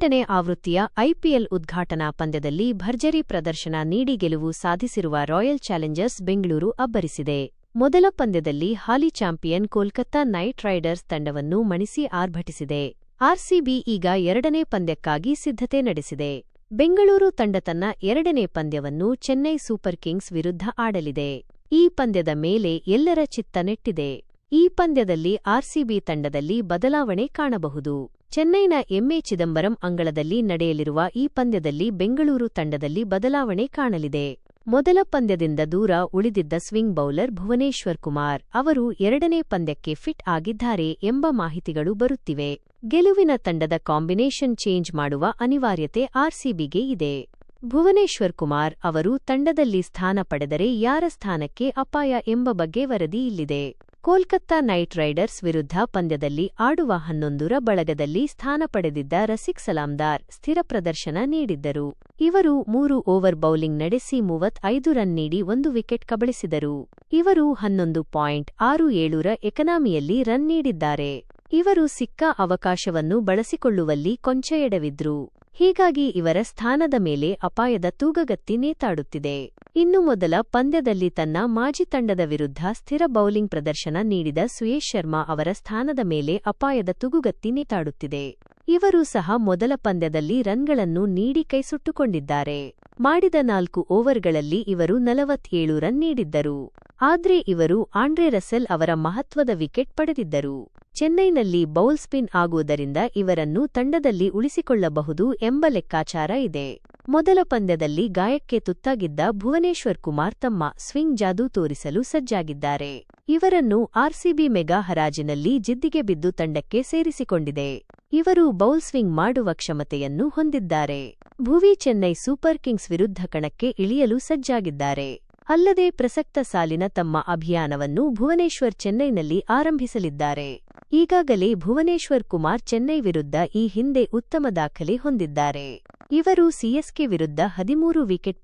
ಹದಿನೆಂಟನೇ ಆವೃತ್ತಿಯ ಐಪಿಎಲ್ ಉದ್ಘಾಟನಾ ಪಂದ್ಯದಲ್ಲಿ ಭರ್ಜರಿ ಪ್ರದರ್ಶನ ನೀಡಿ ಗೆಲುವು ಸಾಧಿಸಿರುವ ರಾಯಲ್ ಚಾಲೆಂಜರ್ಸ್ ಬೆಂಗಳೂರು ಅಬ್ಬರಿಸಿದೆ. ಮೊದಲ ಪಂದ್ಯದಲ್ಲಿ ಹಾಲಿ ಚಾಂಪಿಯನ್ ಕೋಲ್ಕತ್ತಾ ನೈಟ್ ರೈಡರ್ಸ್ ತಂಡವನ್ನು ಮಣಿಸಿ ಆರ್ಭಟಿಸಿದೆ. ಆರ್ಸಿಬಿ ಈಗ ಎರಡನೇ ಪಂದ್ಯಕ್ಕಾಗಿ ಸಿದ್ಧತೆ ನಡೆಸಿದೆ. ಬೆಂಗಳೂರು ತಂಡ ತನ್ನ ಎರಡನೇ ಪಂದ್ಯವನ್ನು ಚೆನ್ನೈ ಸೂಪರ್ ಕಿಂಗ್ಸ್ ವಿರುದ್ಧ ಆಡಲಿದೆ. ಈ ಪಂದ್ಯದ ಮೇಲೆ ಎಲ್ಲರ ಚಿತ್ತ ನೆಟ್ಟಿದೆ. ಈ ಪಂದ್ಯದಲ್ಲಿ ಆರ್ಸಿಬಿ ತಂಡದಲ್ಲಿ ಬದಲಾವಣೆ ಕಾಣಬಹುದು. ಚೆನ್ನೈನ ಎಂಎ ಚಿದಂಬರಂ ಅಂಗಳದಲ್ಲಿ ನಡೆಯಲಿರುವ ಈ ಪಂದ್ಯದಲ್ಲಿ ಬೆಂಗಳೂರು ತಂಡದಲ್ಲಿ ಬದಲಾವಣೆ ಕಾಣಲಿದೆ. ಮೊದಲ ಪಂದ್ಯದಿಂದ ದೂರ ಉಳಿದಿದ್ದ ಸ್ವಿಂಗ್ ಬೌಲರ್ ಭುವನೇಶ್ವರ್ ಕುಮಾರ್ ಅವರು ಎರಡನೇ ಪಂದ್ಯಕ್ಕೆ ಫಿಟ್ ಆಗಿದ್ದಾರೆ ಎಂಬ ಮಾಹಿತಿಗಳು ಬರುತ್ತಿವೆ. ಗೆಲುವಿನ ತಂಡದ ಕಾಂಬಿನೇಷನ್ ಚೇಂಜ್ ಮಾಡುವ ಅನಿವಾರ್ಯತೆ ಆರ್ಸಿಬಿಗೆ ಇದೆ. ಭುವನೇಶ್ವರ್ ಕುಮಾರ್ ಅವರು ತಂಡದಲ್ಲಿ ಸ್ಥಾನ ಪಡೆದರೆ ಯಾರ ಸ್ಥಾನಕ್ಕೆ ಅಪಾಯ ಎಂಬ ಬಗ್ಗೆ ವರದಿ ಇಲ್ಲಿದೆ. ಕೋಲ್ಕತ್ತಾ ನೈಟ್ ರೈಡರ್ಸ್ ವಿರುದ್ಧ ಪಂದ್ಯದಲ್ಲಿ ಆಡುವ ಹನ್ನೊಂದರ ಬಳಗದಲ್ಲಿ ಸ್ಥಾನ ಪಡೆದಿದ್ದ ರಸಿಕ್ ಸಲಾಮ್ದಾರ್ ಸ್ಥಿರ ಪ್ರದರ್ಶನ ನೀಡಿದ್ದರು. ಇವರು ಮೂರು ಓವರ್ ಬೌಲಿಂಗ್ ನಡೆಸಿ ಮೂವತ್ತೈದು ರನ್ ನೀಡಿ ಒಂದು ವಿಕೆಟ್ ಕಬಳಿಸಿದರು. ಇವರು ಹನ್ನೊಂದು ಪಾಯಿಂಟ್ ಆರು ಏಳುರ ಎಕನಾಮಿಯಲ್ಲಿ ರನ್ ನೀಡಿದ್ದಾರೆ. ಇವರು ಸಿಕ್ಕ ಅವಕಾಶವನ್ನು ಬಳಸಿಕೊಳ್ಳುವಲ್ಲಿ ಕೊಂಚ ಎಡವಿದ್ರು. ಹೀಗಾಗಿ ಇವರ ಸ್ಥಾನದ ಮೇಲೆ ಅಪಾಯದ ತೂಗಗತ್ತಿ ನೇತಾಡುತ್ತಿದೆ. ಇನ್ನು ಮೊದಲ ಪಂದ್ಯದಲ್ಲಿ ತನ್ನ ಮಾಜಿ ತಂಡದ ವಿರುದ್ಧ ಸ್ಥಿರ ಬೌಲಿಂಗ್ ಪ್ರದರ್ಶನ ನೀಡಿದ ಸುಯೇಶ್ ಶರ್ಮಾ ಅವರ ಸ್ಥಾನದ ಮೇಲೆ ಅಪಾಯದ ತುಗುಗತ್ತಿ ನೇತಾಡುತ್ತಿದೆ. ಇವರೂ ಸಹ ಮೊದಲ ಪಂದ್ಯದಲ್ಲಿ ರನ್ಗಳನ್ನು ನೀಡಿ ಕೈಸುಟ್ಟುಕೊಂಡಿದ್ದಾರೆ ಮಾಡಿದ ನಾಲ್ಕು ಓವರ್ಗಳಲ್ಲಿ ಇವರು ನಲವತ್ತೇಳು ರನ್ ನೀಡಿದ್ದರು. ಆದ್ರೆ ಇವರು ಆಂಡ್ರೆ ರಸೆಲ್ ಅವರ ಮಹತ್ವದ ವಿಕೆಟ್ ಪಡೆದಿದ್ದರು. ಚೆನ್ನೈನಲ್ಲಿ ಬೌಲ್ ಸ್ಪಿನ್ ಆಗುವುದರಿಂದ ಇವರನ್ನು ತಂಡದಲ್ಲಿ ಉಳಿಸಿಕೊಳ್ಳಬಹುದು ಎಂಬ ಲೆಕ್ಕಾಚಾರ ಇದೆ. ಮೊದಲ ಪಂದ್ಯದಲ್ಲಿ ಗಾಯಕ್ಕೆ ತುತ್ತಾಗಿದ್ದ ಭುವನೇಶ್ವರ್ ಕುಮಾರ್ ತಮ್ಮ ಸ್ವಿಂಗ್ ಜಾದೂ ತೋರಿಸಲು ಸಜ್ಜಾಗಿದ್ದಾರೆ. ಇವರನ್ನು ಆರ್ಸಿಬಿ ಮೆಗಾ ಹರಾಜಿನಲ್ಲಿ ಜಿದ್ದಿಗೆ ಬಿದ್ದು ತಂಡಕ್ಕೆ ಸೇರಿಸಿಕೊಂಡಿದೆ. ಇವರು ಬೌಲ್ ಸ್ವಿಂಗ್ ಮಾಡುವ ಕ್ಷಮತೆಯನ್ನು ಹೊಂದಿದ್ದಾರೆ. ಭುವಿ ಚೆನ್ನೈ ಸೂಪರ್ ಕಿಂಗ್ಸ್ ವಿರುದ್ಧ ಕಣಕ್ಕೆ ಇಳಿಯಲು ಸಜ್ಜಾಗಿದ್ದಾರೆ. ಅಲ್ಲದೆ ಪ್ರಸಕ್ತ ಸಾಲಿನ ತಮ್ಮ ಅಭಿಯಾನವನ್ನು ಭುವನೇಶ್ವರ್ ಚೆನ್ನೈನಲ್ಲಿ ಆರಂಭಿಸಲಿದ್ದಾರೆ. ಈಗಾಗಲೇ ಭುವನೇಶ್ವರ್ ಕುಮಾರ್ ಚೆನ್ನೈ ವಿರುದ್ಧ ಈ ಹಿಂದೆ ಉತ್ತಮ ದಾಖಲೆ ಹೊಂದಿದ್ದಾರೆ. ಇವರು ಸಿಎಸ್ಕೆ ವಿರುದ್ಧ ಹದಿಮೂರು ವಿಕೆಟ್